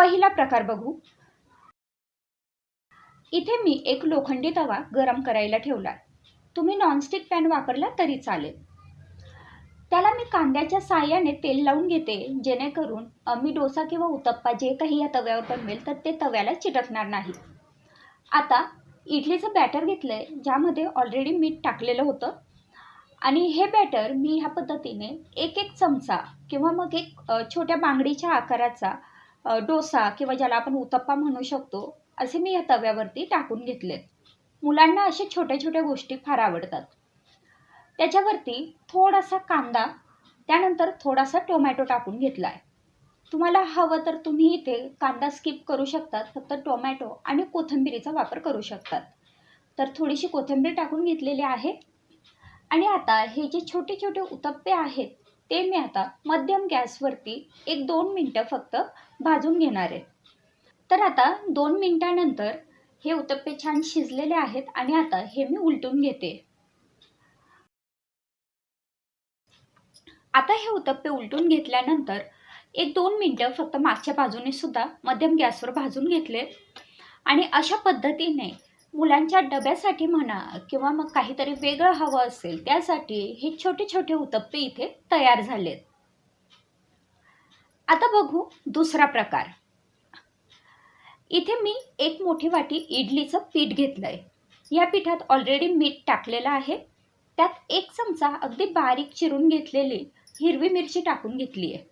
पहिला प्रकार बघू. इथे मी एक लोखंडी तवा गरम करायला ठेवला. तुम्ही नॉनस्टिक पॅन वापरला तरी चालेल. त्याला मी कांद्याच्या साह्याने तेल लावून घेते जेणेकरून मी डोसा किंवा उत्तप्पा जे काही या तव्यावर बनवेल तर ते तव्याला चिटकणार नाही. आता इडलीचं बॅटर घेतलं आहे ज्यामध्ये ऑलरेडी मीठ टाकलेलं होतं. आणि हे बॅटर मी ह्या पद्धतीने एक एक चमचा किंवा मग एक छोट्या बांगडीच्या आकाराचा डोसा किंवा ज्याला आपण उत्तप्पा म्हणू शकतो असे मी या तव्यावरती टाकून घेतलेत मुलांना अशा छोट्या छोट्या गोष्टी फार आवडतात. त्याच्यावरती थोडासा कांदा त्यानंतर थोडासा टोमॅटो टाकून घेतला आहे तुम्हाला हवं तर तुम्ही इथे कांदा स्किप करू शकतात फक्त टोमॅटो आणि कोथिंबिरीचा वापर करू शकतात. तर थोडीशी कोथिंबीर टाकून घेतलेली आहे. आणि आता हे जे छोटे छोटे उत्तप्पे आहेत ते मी आता मध्यम गॅसवरती एक दोन मिनटं फक्त भाजून घेणार आहे. तर आता दोन मिनटानंतर हे उत्तप्पे छान शिजलेले आहेत आणि आता हे मी उलटून घेते. आता हे उत्तप्पे उलटून घेतल्यानंतर एक दोन मिनटं फक्त मागच्या बाजूने सुद्धा मध्यम गॅसवर भाजून घेतले. आणि अशा पद्धतीने मुलांच्या डब्यासाठी म्हणा किंवा मग काहीतरी वेगळं हवं असेल त्यासाठी हे छोटे छोटे उतप्पे इथे तयार झालेत. आता बघू दुसरा प्रकार. इथे मी एक मोठी वाटी इडलीचं पीठ घेतलंय. या पिठात ऑलरेडी मीठ टाकलेलं आहे. त्यात एक चमचा अगदी बारीक चिरून घेतलेली हिरवी मिरची टाकून घेतली आहे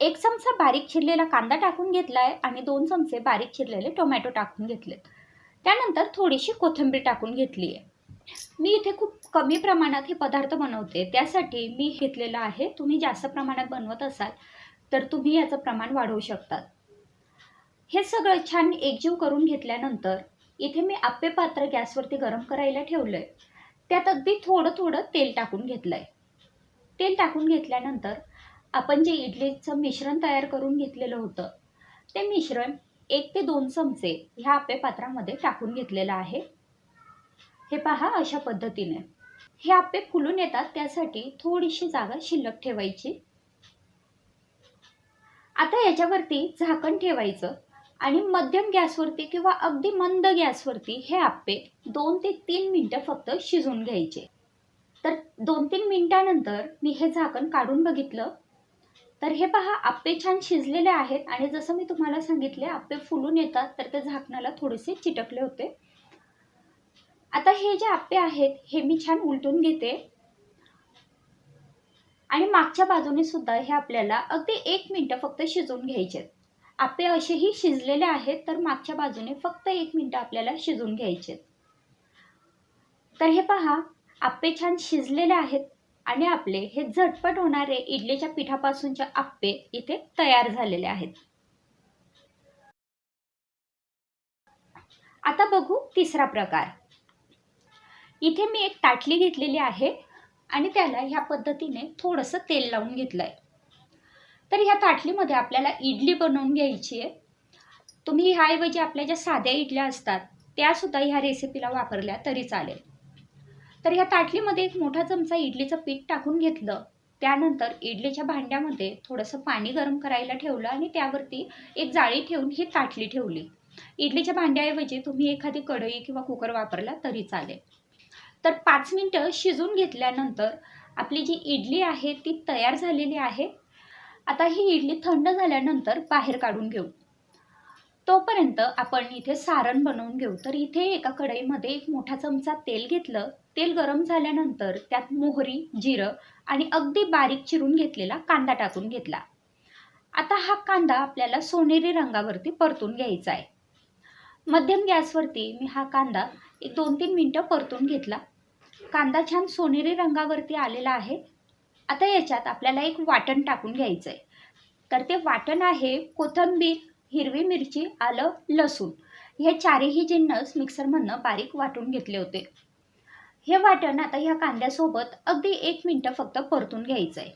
एक चमचा बारीक चिरलेला कांदा टाकून घेतलाय आणि दोन चमचे बारीक चिरलेले टोमॅटो टाकून घेतलेत. त्यानंतर थोडीशी कोथिंबीर टाकून घेतली आहे मी इथे खूप कमी प्रमाणात हे पदार्थ बनवते. त्यासाठी मी घेतलेलं आहे तुम्ही जास्त प्रमाणात बनवत असाल तर तुम्ही याचं प्रमाण वाढवू शकतात. हे सगळं छान एकजीव करून घेतल्यानंतर इथे मी आप्पे पात्र गॅसवरती गरम करायला ठेवलं आहे त्यात अगदी थोडं थोडं तेल टाकून घेतलं आहे तेल टाकून घेतल्यानंतर आपण जे इडलीचं मिश्रण तयार करून घेतलेलं होतं ते मिश्रण एक ते दोन चमचे ह्या आप्पे पात्रामध्ये टाकून घेतलेलं आहे. हे पहा अशा पद्धतीने. हे आप्पे फुलून येतात त्यासाठी थोडीशी जागा शिल्लक ठेवायची. आता याच्यावरती झाकण ठेवायचं आणि मध्यम गॅसवरती किंवा अगदी मंद गॅसवरती हे आप्पे दोन ते तीन मिनटं फक्त शिजून घ्यायचे. तर दोन तीन मिनटानंतर मी हे झाकण काढून बघितलं. तर हे पहा आप्पे छान शिजलेले आहेत आणि जसं मी तुम्हाला सांगितले आप्पे फुलून येतात तर ते झाकणाला थोडेसे चिटकले होते. आता हे जे आप्पे आहेत हे मी छान उलटून घेते. आणि मागच्या बाजूने सुद्धा हे आपल्याला अगदी एक मिनटं फक्त शिजवून घ्यायचे आप्पे असेही शिजलेले आहेत तर मागच्या बाजूने फक्त एक मिनटं आपल्याला शिजवून घ्यायचे तर हे पहा आप्पे छान शिजलेले आहेत आणि आपले हे झटपट होणारे इडलीच्या पिठापासूनचे आप्पे इथे तयार झालेले आहेत. आता बघू तिसरा प्रकार. इथे मी एक ताटली घेतलेली आहे आणि त्याला ह्या पद्धतीने थोडंसं तेल लावून घेतलं आहे तर ह्या ताटलीमध्ये आपल्याला इडली बनवून घ्यायची आहे. तुम्ही ह्याऐवजी आपल्या ज्या साध्या इडल्या असतात त्यासुद्धा ह्या रेसिपीला वापरल्या तरी चालेल. तर या ताटलीमध्ये एक मोठा चमचा इडलीचं पीठ टाकून घेतलं. त्यानंतर इडलीच्या भांड्यामध्ये थोडंसं पाणी गरम करायला ठेवलं आणि त्यावरती एक जाळी ठेवून ही ताटली ठेवली. इडलीच्या भांड्याऐवजी तुम्ही एखादी कढई किंवा कुकर वापरला तरी चालेल. तर पाच मिनटं शिजून घेतल्यानंतर आपली जी इडली आहे ती तयार झालेली आहे. आता ही इडली थंड झाल्यानंतर बाहेर काढून घेऊ. तोपर्यंत आपण इथे सारण बनवून घेऊ तर इथे एका कढईमध्ये एक मोठा चमचा तेल घेतलं. तेल गरम झाल्यानंतर त्यात मोहरी जिरं आणि अगदी बारीक चिरून घेतलेला कांदा टाकून घेतला. आता हा कांदा आपल्याला सोनेरी रंगावरती परतून घ्यायचा आहे. मध्यम गॅसवरती मी हा कांदा एक दोन तीन मिनटं परतून घेतला. कांदा छान सोनेरी रंगावरती आलेला आहे. आता याच्यात आपल्याला एक वाटण टाकून घ्यायचं आहे तर ते वाटण आहे कोथिंबीर हिरवी मिरची आलं लसूण. हे चारही जिन्नस मिक्सरमधनं बारीक वाटून घेतले होते. हे वाटण आता ह्या कांद्यासोबत अगदी एक मिनटं फक्त परतून घ्यायचं आहे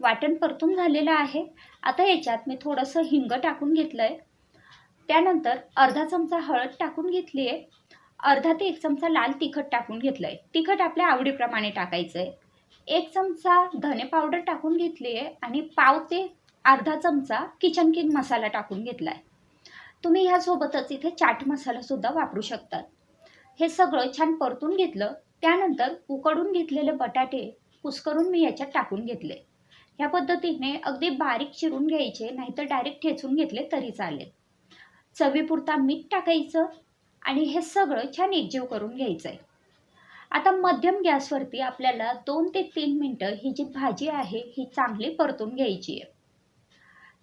वाटण परतून झालेलं आहे. आता याच्यात मी थोडंसं हिंग टाकून घेतलं आहे त्यानंतर अर्धा चमचा हळद टाकून घेतली आहे अर्धा ते एक चमचा लाल तिखट टाकून घेतलं आहे तिखट आपल्या आवडीप्रमाणे टाकायचं आहे एक चमचा धने पावडर टाकून घेतली आहे आणि पाव ते अर्धा चमचा किचन किंग मसाला टाकून घेतला आहे तुम्ही ह्यासोबतच इथे चाट मसालासुद्धा वापरू शकतात. हे सगळं छान परतून घेतलं त्यानंतर उकडून घेतलेले बटाटे कुसकरून मी याच्यात टाकून घेतले. ह्या पद्धतीने अगदी बारीक चिरून घ्यायचे नाहीतर डायरेक्ट ठेचून घेतले तरी चालेल. चवीपुरता मीठ टाकायचं आणि हे सगळं छान एकजीव करून घ्यायचं आहे आता मध्यम गॅसवरती आपल्याला दोन ते तीन मिनटं ही जी भाजी आहे ही चांगली परतून घ्यायची आहे.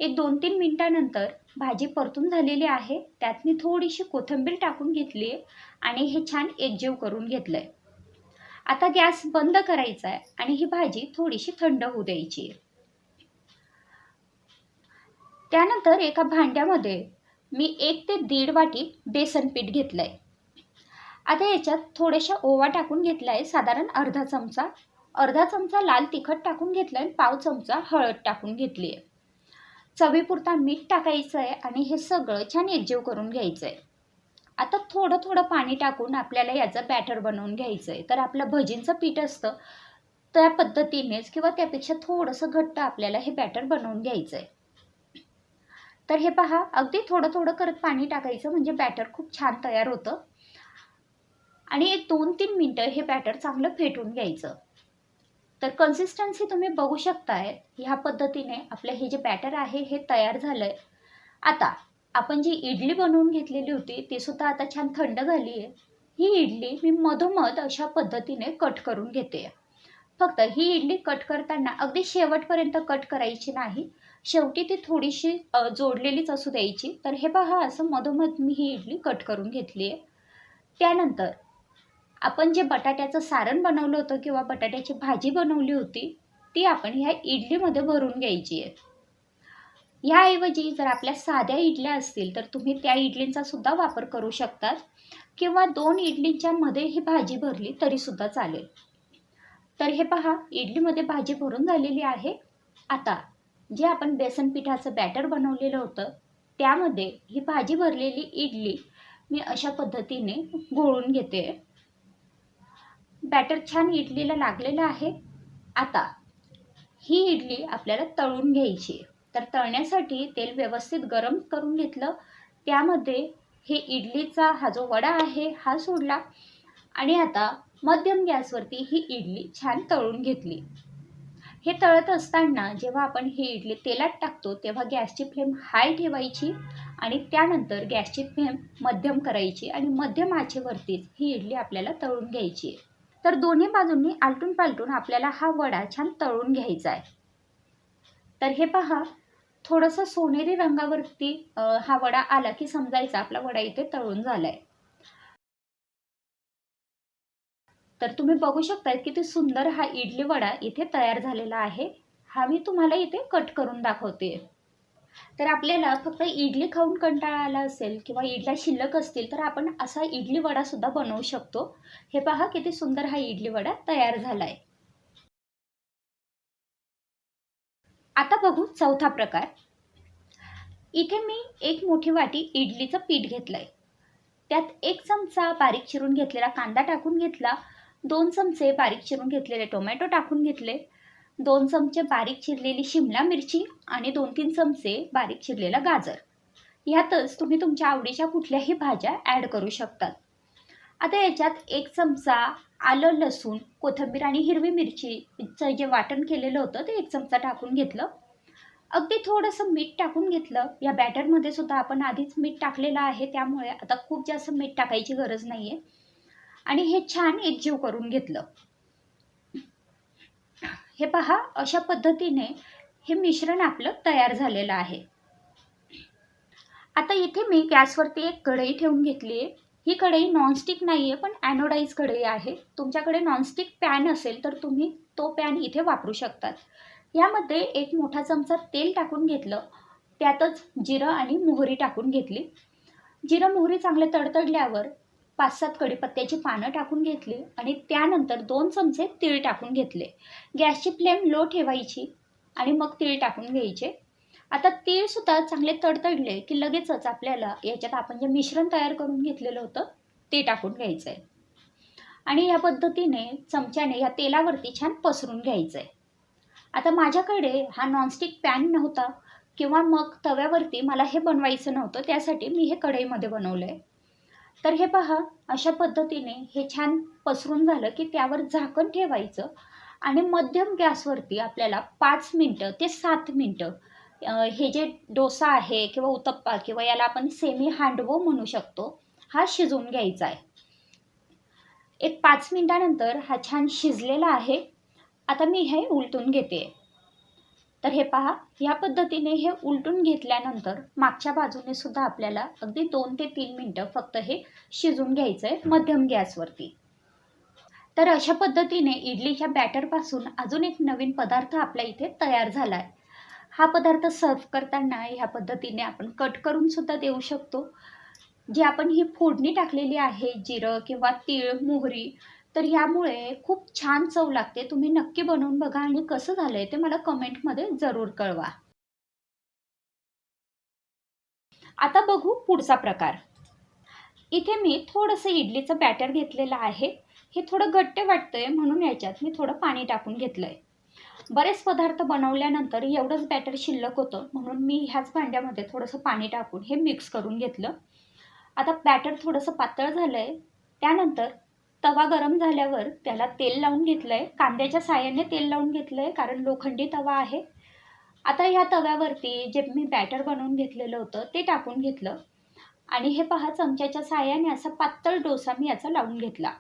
एक दोन तीन मिनटानंतर भाजी परतून झालेली आहे. त्यात मी थोडीशी कोथिंबीर टाकून घेतली आहे आणि हे छान एकजीव करून घेतलं आहे आता गॅस बंद करायचा आहे आणि ही भाजी थोडीशी थंड होऊ द्यायची. आहे त्यानंतर एका भांड्यामध्ये मी एक ते दीड वाटी बेसन पीठ घेतलं आहे आता याच्यात थोड्याशा ओवा टाकून घेतला आहे साधारण अर्धा चमचा. अर्धा चमचा लाल तिखट टाकून घेतला आहे पाव चमचा हळद टाकून घेतली आहे चवीपुरता मीठ टाकायचं आहे आणि हे सगळं छान एकजीव करून घ्यायचं आहे आता थोडं थोडं पाणी टाकून आपल्याला याचं बॅटर बनवून घ्यायचं आहे तर आपलं भजींचं पीठ असतं त्या पद्धतीनेच किंवा त्यापेक्षा थोडंसं घट्ट आपल्याला हे बॅटर बनवून घ्यायचं आहे तर हे पहा अगदी थोडं थोडं करत पाणी टाकायचं म्हणजे बॅटर खूप छान तयार होतं. आणि एक दोन तीन मिनटं हे बॅटर चांगलं फेटून घ्यायचं. तर कन्सिस्टन्सी तुम्ही बघू शकताय ह्या पद्धतीने आपलं हे जे बॅटर आहे हे तयार झालं आहे आता आपण जी इडली बनवून घेतलेली होती ती सुद्धा आता छान थंड झाली आहे. ही इडली मी मधोमध अशा पद्धतीने कट करून घेते. फक्त ही इडली कट करताना अगदी शेवटपर्यंत कट करायची नाही. शेवटी ती थोडीशी जोडलेलीच असू द्यायची. तर हे पहा असं मधोमध मी ही इडली कट करून घेतली आहे. त्यानंतर आपण जे बटाट्याचं सारण बनवलं होतं किंवा बटाट्याची भाजी बनवली होती ती आपण ह्या इडलीमध्ये भरून घ्यायची आहे. ह्याऐवजी जर आपल्या साध्या इडल्या असतील तर तुम्ही त्या इडलींचा सुद्धा वापर करू शकतात किंवा दोन इडलींच्या मध्ये ही भाजी भरली तरीसुद्धा चालेल. तर हे पहा इडलीमध्ये भाजी भरून झालेली आहे. आता जे आपण बेसन पिठाचं बॅटर बनवलेलं होतं त्यामध्ये ही भाजी भरलेली इडली मी अशा पद्धतीने गोळून घेते. बॅटर छान इडलीला लागलेलं आहे. आता ही इडली आपल्याला तळून घ्यायची तर तळण्यासाठी तेल व्यवस्थित गरम करून घेतलं. त्यामध्ये हे इडलीचा हा जो वडा आहे हा सोडला. आणि आता मध्यम गॅसवरती ही इडली छान तळून घेतली. हे तळत असताना जेव्हा आपण ही इडली तेलात टाकतो तेव्हा गॅसची फ्लेम हाय ठेवायची आणि त्यानंतर गॅसची फ्लेम मध्यम करायची आणि मध्यम आचेवरतीच ही इडली आपल्याला तळून घ्यायची तर दोन्ही बाजूंनी आलटून पालटून आपल्याला हा वडा छान तळून घ्यायचा आहे. तर हे पहा थोडंसं सोनेरी रंगावरती हा वडा आला की समजायचा आपला वडा इथे तळून झालाय. तर तुम्ही बघू शकताय किती सुंदर हा इडली वडा इथे तयार झालेला आहे. हा मी तुम्हाला इथे कट करून दाखवते तर आपल्याला फक्त इडली खाऊन कंटाळा आला असेल किंवा इडल्या शिल्लक असतील तर आपण असा इडली वडा सुद्धा बनवू शकतो. हे पहा किती सुंदर हा इडली वडा तयार झालाय. आता बघू चौथा प्रकार. इथे मी एक मोठी वाटी इडलीचं पीठ घेतलंय. त्यात एक चमचा बारीक चिरून घेतलेला कांदा टाकून घेतला दोन चमचे बारीक चिरून घेतलेले टोमॅटो टाकून घेतले दोन चमचे बारीक चिरलेली शिमला मिरची आणि दोन तीन चमचे बारीक चिरलेला गाजर. ह्यातच तुम्ही तुमच्या आवडीच्या कुठल्याही भाज्या ॲड करू शकतात. आता याच्यात एक चमचा आलं लसूण कोथिंबीर आणि हिरवी मिरचीचं जे वाटण केलेलं होतं ते एक चमचा टाकून घेतलं. अगदी थोडंसं मीठ टाकून घेतलं. या बॅटरमध्ये सुद्धा आपण आधीच मीठ टाकलेलं आहे त्यामुळे आता खूप जास्त मीठ टाकायची गरज नाही आहे आणि हे छान एकजीव करून घेतलं. हे पहा अशा पद्धतीने हे मिश्रण आपलं तयार झालेलं आहे. आता इथे मी गॅसवरती एक कढई ठेवून घेतली आहे. ही कढई नॉनस्टिक नाही आहे पण ॲनोडाईज कढई आहे. तुमच्याकडे नॉनस्टिक पॅन असेल तर तुम्ही तो पॅन इथे वापरू शकतात. यामध्ये एक मोठा चमचा तेल टाकून घेतलं. त्यातच जिरं आणि मोहरी टाकून घेतली. जिरं मोहरी चांगले तडतडल्यावर पाच सात कडीपत्त्याची पानं टाकून घेतली आणि त्यानंतर दोन चमचे तीळ टाकून घेतले. गॅसची फ्लेम लो ठेवायची आणि मग तीळ टाकून घ्यायचे. आता तीळसुद्धा चांगले तडतडले की लगेचच आपल्याला याच्यात आपण जे मिश्रण तयार करून घेतलेलं होतं ते टाकून घ्यायचं आहे आणि या पद्धतीने चमच्याने या तेलावरती छान पसरून घ्यायचं आहे आता माझ्याकडे हा नॉनस्टिक पॅन नव्हता किंवा मग तव्यावरती मला हे बनवायचं नव्हतं त्यासाठी मी हे कढईमध्ये बनवलं आहे तर हे पहा अशा पद्धतीने हे छान पसरून झालं की त्यावर झाकण ठेवायचं आणि मध्यम गॅसवरती आपल्याला पाच मिनटं ते सात मिनटं हे जे डोसा आहे किंवा उत्तप्पा किंवा याला आपण सेमी हांडवो म्हणू शकतो हा शिजवून घ्यायचा आहे. एक पाच मिनटानंतर हा छान शिजलेला आहे. आता मी हे उलटून घेते. तर हे पहा या पद्धतीने हे उलटून घेतल्यानंतर मागच्या बाजूने सुद्धा आपल्याला अगदी दोन ते तीन मिनटं फक्त हे शिजून घ्यायचं आहे मध्यम गॅसवरती. तर अशा पद्धतीने इडलीच्या बॅटरपासून अजून एक नवीन पदार्थ आपल्या इथे तयार झाला आहे हा पदार्थ सर्व करताना ह्या पद्धतीने आपण कट करून सुद्धा देऊ शकतो. जी आपण ही फोडणी टाकलेली आहे जिरं किंवा तीळ मोहरी तर यामुळे खूप छान चव लागते. तुम्ही नक्की बनवून बघा आणि कसं झालंय ते मला कमेंटमध्ये जरूर कळवा. आता बघू पुढचा प्रकार. इथे मी थोडंसं इडलीचं बॅटर घेतलेलं आहे. हे थोडं घट्ट वाटतंय म्हणून याच्यात मी थोडं पाणी टाकून घेतलंय. बरेच पदार्थ बनवल्यानंतर एवढंच बॅटर शिल्लक होतं म्हणून मी ह्याच भांड्यामध्ये थोडंसं पाणी टाकून हे मिक्स करून घेतलं. आता बॅटर थोडंसं पातळ झालं आहे त्यानंतर तवा गरम झाल्यावर त्याला तेल लावून घेतलं आहे कांद्याच्या साह्याने तेल लावून घेतलं आहे कारण लोखंडी तवा आहे. आता ह्या तव्यावरती जे मी बॅटर बनवून घेतलेलं होतं ते टाकून घेतलं. आणि हे पहा चमच्याच्या साह्याने असा पातळ डोसा मी याचा लावून घेतला.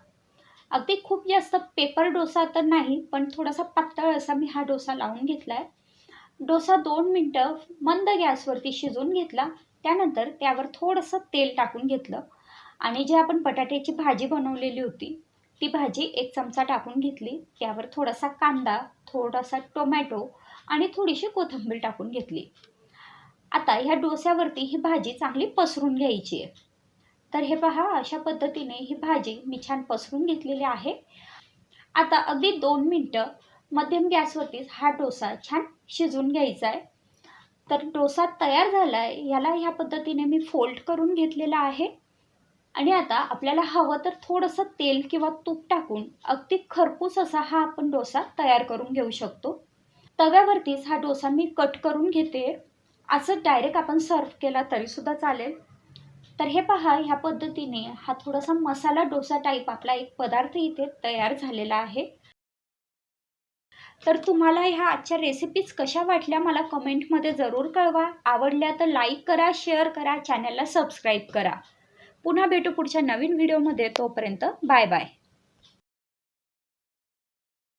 अगदी खूप जास्त पेपर डोसा तर नाही पण थोडासा पातळ असा मी हा डोसा लावून घेतला आहे डोसा दोन मिनटं मंद गॅसवरती शिजवून घेतला. त्यानंतर त्यावर थोडंसं तेल टाकून घेतलं. आणि जी आपण बटाट्याची भाजी बनवलेली होती ती भाजी एक चमचा टाकून घेतली. त्यावर थोडासा कांदा थोडासा टोमॅटो आणि थोडीशी कोथिंबीर टाकून घेतली. आता ह्या डोस्यावरती ही भाजी चांगली पसरून घ्यायची आहे. तर हे पहा अशा पद्धतीने ही भाजी मी छान पसरून घेतलेली आहे. आता अगदी दोन मिनटं मध्यम गॅसवरतीच हा डोसा छान शिजून घ्यायचा आहे. तर डोसा तयार झाला आहे ह्याला ह्या पद्धतीने मी फोल्ड करून घेतलेला आहे. आणि आता आपल्याला हवं तर थोडंसं तेल किंवा तूप टाकून अगदी खरपूस असा हा आपण डोसा तयार करून घेऊ शकतो. तव्यावरतीच हा डोसा मी कट करून घेते. असं डायरेक्ट आपण सर्व केला तरीसुद्धा चालेल. तर हे पहा ह्या पद्धतीने हा थोडासा मसाला डोसा टाईप आपला एक पदार्थ इथे तयार झालेला आहे. तर तुम्हाला ह्या आजच्या रेसिपीज कशा वाटल्या मला कमेंटमध्ये जरूर कळवा. आवडल्या तर लाईक करा शेअर करा चॅनलला सबस्क्राईब करा. पुन्हा भेटू पुढच्या नवीन व्हिडिओमध्ये. तोपर्यंत बाय बाय.